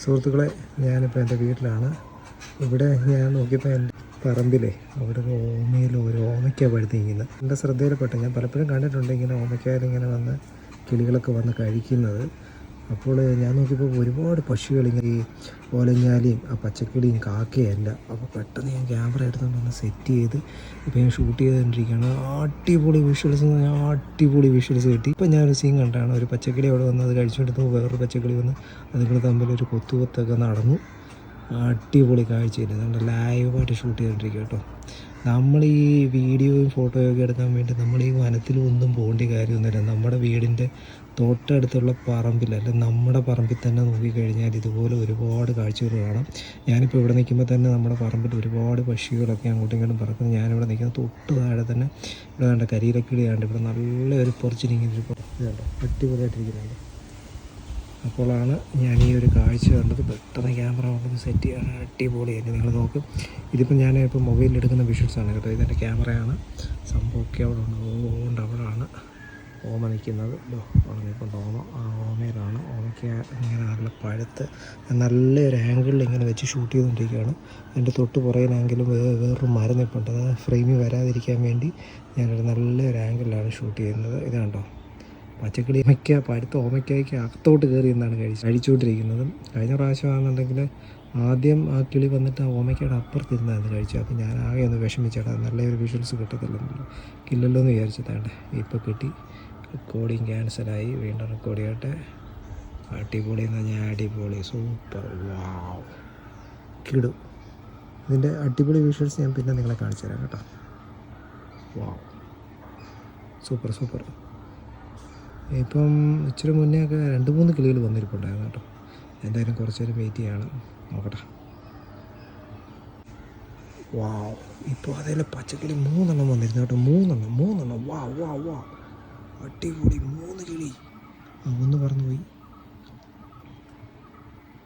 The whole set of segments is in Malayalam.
സുഹൃത്തുക്കളെ ഞാനിപ്പോൾ എന്റെ വീട്ടിലാണ്. ഇവിടെ ഞാൻ നോക്കിയപ്പോൾ എന്റെ പറമ്പിലെ അവിടെ ഓമയിൽ ഒരു ഓമയ്ക്ക പഴുത്തിരിക്കുന്നത് എന്റെ ശ്രദ്ധയിൽപ്പെട്ട് ഞാൻ പലപ്പോഴും കണ്ടിട്ടുണ്ട് ഇങ്ങനെ ഓമയ്ക്കായിലിങ്ങനെ വന്ന് കിളികളൊക്കെ വന്ന് കഴിക്കുന്നത്. അപ്പോൾ ഞാൻ നോക്കിയപ്പോൾ ഒരുപാട് പക്ഷികൾ ഇങ്ങനെ ഈ ഓലഞ്ഞാലിയും ആ പച്ചക്കിളിയും കാക്കയല്ല. അപ്പോൾ പെട്ടെന്ന് ഞാൻ ക്യാമറ എടുത്തുകൊണ്ട് വന്ന് സെറ്റ് ചെയ്ത് ഇപ്പോൾ ഞാൻ ഷൂട്ട് ചെയ്തുകൊണ്ടിരിക്കുകയാണ്. അടിപൊളി വിഷ്വൽസ് എന്ന് പറഞ്ഞാൽ അടിപൊളി വിഷ്വൽസ് കിട്ടി. ഇപ്പോൾ ഞാനൊരു സീൻ കണ്ടാണ്. ഒരു പച്ചക്കിളി അവിടെ വന്ന് അത് കഴിച്ചുകൊണ്ടിരുന്നു. വേറൊരു പച്ചക്കിളി വന്ന് അതുങ്ങൾ തമ്മിൽ ഒരു കൊത്തുകൊത്തൊക്കെ നടന്നു. അടിപൊളി കാഴ്ചയില്ല അതുകൊണ്ട് ലൈവായിട്ട് ഷൂട്ട് ചെയ്തുകൊണ്ടിരിക്കുക കേട്ടോ. നമ്മൾ ഈ വീഡിയോയും ഫോട്ടോയും ഒക്കെ എടുക്കാൻ വേണ്ടി നമ്മൾ ഈ വനത്തിൽ ഒന്നും പോകേണ്ട കാര്യമൊന്നുമില്ല. നമ്മുടെ വീടിന്റെ തൊട്ടടുത്തുള്ള പറമ്പിൽ അല്ല നമ്മുടെ പറമ്പിൽ തന്നെ നോക്കിക്കഴിഞ്ഞാൽ ഇതുപോലെ ഒരുപാട് കാഴ്ചകൾ കാണാം. ഞാനിപ്പോൾ ഇവിടെ നിൽക്കുമ്പോൾ തന്നെ നമ്മുടെ പറമ്പിൽ ഒരുപാട് പക്ഷികളൊക്കെ അങ്ങോട്ടും ഇങ്ങോട്ടും പറക്കുന്നു. ഞാനിവിടെ നിൽക്കുന്ന തൊട്ട് താഴെ തന്നെ ഇവിടെ കണ്ട കരിയിലക്കിളിയാണ്ട് ഇവിടെ നല്ല ഒരു പൊറിച്ചിരിക്കുന്ന ഒരു പുറത്ത് കണ്ടോ അടിപൊളിയായിട്ടിരിക്കുന്നുണ്ട്. അപ്പോഴാണ് ഞാൻ ഈ ഒരു കാഴ്ച കണ്ടത്. പെട്ടെന്ന് ക്യാമറ കൊണ്ടൊന്ന് സെറ്റ് ചെയ്യാൻ അടിപൊളിയായിട്ട് നിങ്ങൾ നോക്കും. ഇതിപ്പോൾ ഞാൻ ഇപ്പോൾ മൊബൈലിൽ എടുക്കുന്ന വിഷ്വൽസാണ് കേട്ടോ. ഇതെന്റെ ക്യാമറയാണ്. സംഭവമൊക്കെ അവിടെ ഉണ്ട്. ഓണ്ട് അവിടെയാണ് ഓമ നിൽക്കുന്നത് നിൽപ്പുണ്ട് ഓമ ആ ഓമയിലാണ്. ഓമയ്ക്ക് ഇങ്ങനെ നല്ല പഴുത്ത് നല്ലൊരു ആംഗിളിൽ ഇങ്ങനെ വെച്ച് ഷൂട്ട് ചെയ്തുകൊണ്ടിരിക്കുകയാണ്. എന്റെ തൊട്ട് പുറകിലാണെങ്കിലും വേറെ വേറൊരു മരം നിൽപ്പുണ്ട് അത് ഫ്രെയിമിൽ വരാതിരിക്കാൻ വേണ്ടി ഞാനൊരു നല്ലൊരു ആംഗിളിലാണ് ഷൂട്ട് ചെയ്യുന്നത്. ഇത് കണ്ടോ പച്ചക്കിളി ഓമയ്ക്ക പഴുത്ത ഓമയ്ക്കായ്ക്ക് അകത്തോട്ട് കയറി എന്നാണ് കഴിച്ച് കഴിച്ചുകൊണ്ടിരിക്കുന്നത് കഴിഞ്ഞ പ്രാവശ്യമാണെന്നുണ്ടെങ്കിൽ ആദ്യം ആ കിളി വന്നിട്ട് ആ ഓമയ്ക്കയുടെ അപ്പുറത്തിരുന്നായിരുന്നു കഴിച്ചു അപ്പോൾ ഞാൻ ആകെ ഒന്ന് വിഷമിച്ചേട്ടാ. നല്ലൊരു വിഷ്വൽസ് കിട്ടത്തില്ലെന്നല്ലോ കില്ലല്ലോ എന്ന് വിചാരിച്ചതാണ്ട് ഇപ്പോൾ കിട്ടി. റെക്കോർഡിങ് ക്യാൻസലായി വീണ്ടും റെക്കോർഡ് ചെയ്യട്ടെ. അടിപൊളി എന്ന് പറഞ്ഞാൽ അടിപൊളി. സൂപ്പർ വാവ് കിടും. ഇതിന്റെ അടിപൊളി വിഷ്വൽസ് ഞാൻ പിന്നെ നിങ്ങളെ കാണിച്ചു തരാം കേട്ടോ. വാവ് സൂപ്പർ സൂപ്പർ ഇപ്പം ഇച്ചിരി മുന്നേ ഒക്കെ രണ്ട് മൂന്ന് കിളികൾ വന്നിരിപ്പുണ്ടായിരുന്നു കേട്ടോ. എന്തായാലും കുറച്ച് നേരം വെയിറ്റ് ചെയ്യണം. നോക്കട്ടെ. വാ ഇപ്പോൾ അതേലെ പച്ചക്കിളി മൂന്നെണ്ണം വന്നിരുന്നു കേട്ടോ. മൂന്നെണ്ണം മൂന്നെണ്ണം. വാ വാ വാ അടിപൊളി. മൂന്ന് കിളി. മൂന്ന് പറന്നു പോയി.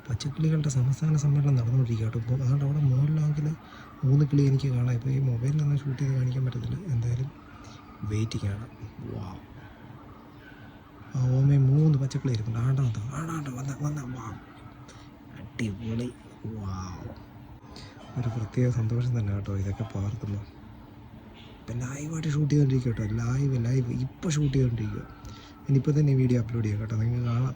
പച്ചക്കിളികളുടെ സംസ്ഥാന സമ്മേളനം നടന്നുകൊണ്ടിരിക്കുക കേട്ടോ. ഇപ്പോൾ അതുകൊണ്ട് അവിടെ മുകളിലാണെങ്കിൽ മൂന്ന് കിളി എനിക്ക് കാണാം. ഇപ്പോൾ ഈ മൊബൈലിലൊന്നും ഷൂട്ട് ചെയ്ത് കാണിക്കാൻ പറ്റത്തില്ല. എന്തായാലും വാവ് ആ ഓമേ മൂന്ന് ഇരിക്കുന്നു ആടാ ആടാ വന്നോ വന്ന വാ അടിപൊളി. വാ ഒരു പ്രത്യേക സന്തോഷം തന്നെ കേട്ടോ ഇതൊക്കെ പകർത്തുമ്പോൾ ഇപ്പം ലൈവായിട്ട് ഷൂട്ട് ചെയ്തുകൊണ്ടിരിക്കുക കേട്ടോ. Live live. ഇപ്പോൾ ഷൂട്ട് ചെയ്തുകൊണ്ടിരിക്കുക ഇനിയിപ്പോൾ തന്നെ വീഡിയോ അപ്ലോഡ് ചെയ്യാം കേട്ടോ. നിങ്ങൾക്ക് കാണാം.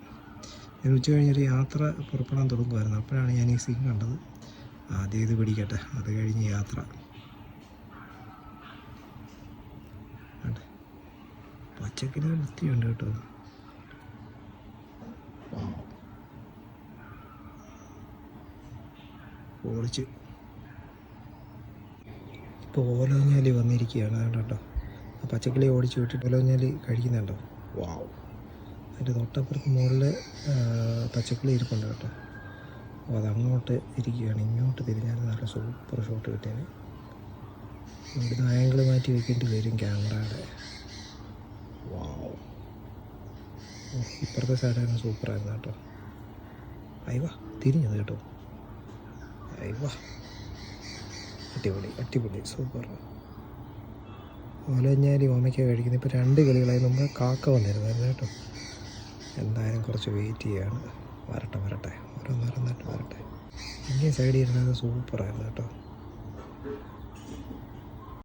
ഞാൻ ഉച്ച കഴിഞ്ഞൊരു യാത്ര പുറപ്പെടാൻ തുടങ്ങുമായിരുന്നു അപ്പോഴാണ് ഞാൻ ഈ സീൻ കണ്ടത്. ആദ്യം ഇത് പിടിക്കട്ടെ. അത് കഴിഞ്ഞ് യാത്ര. കണ്ടേ? വൃത്തിയുണ്ട് കേട്ടോ. പൊളിച്ച് ഇപ്പോൾ ഓലോഞ്ഞാലി വന്നിരിക്കുകയാണ് അതുകൊണ്ട് കേട്ടോ ആ പച്ചക്കിളി ഓടിച്ച് വിട്ടിട്ട് ഓലോഞ്ഞാലി കഴിക്കുന്നുണ്ടോ? വാവ്. അതിന്റെ തൊട്ടപ്പുറത്ത് മുകളിൽ പച്ചക്കിളി ഇരിപ്പുണ്ട് കേട്ടോ. അപ്പോൾ അതങ്ങോട്ട് ഇരിക്കുകയാണ്. ഇങ്ങോട്ട് തിരിഞ്ഞാൽ നല്ല സൂപ്പർ ഷോട്ട് കിട്ടിയത് ഇവിടുന്ന് ആംഗിൾ മാറ്റി വെക്കേണ്ടി വരും ക്യാമറയുടെ. വാവ്. ഇപ്പുറത്തെ സൈഡാണ് സൂപ്പറായിരുന്നു കേട്ടോ. അയ്യോ തിരിഞ്ഞത് കേട്ടോ. അയവാ അടിപൊളി അടിപൊളി സൂപ്പർ ഓലഞ്ഞാലി ഓമയ്ക്ക കഴിക്കുന്നത് ഇപ്പോൾ രണ്ട് കളികളായി മുമ്പ് കാക്ക വന്നിരുന്നായിരുന്നു കേട്ടോ. എന്തായാലും കുറച്ച് വെയിറ്റ് ചെയ്യാണ്. വരട്ടെ വരട്ടെ. ഓരോന്നോരോന്നായിട്ട് വരട്ടെ. ഇങ്ങനെ സൈഡിൽ ഇരുന്നത് സൂപ്പറായിരുന്നു കേട്ടോ.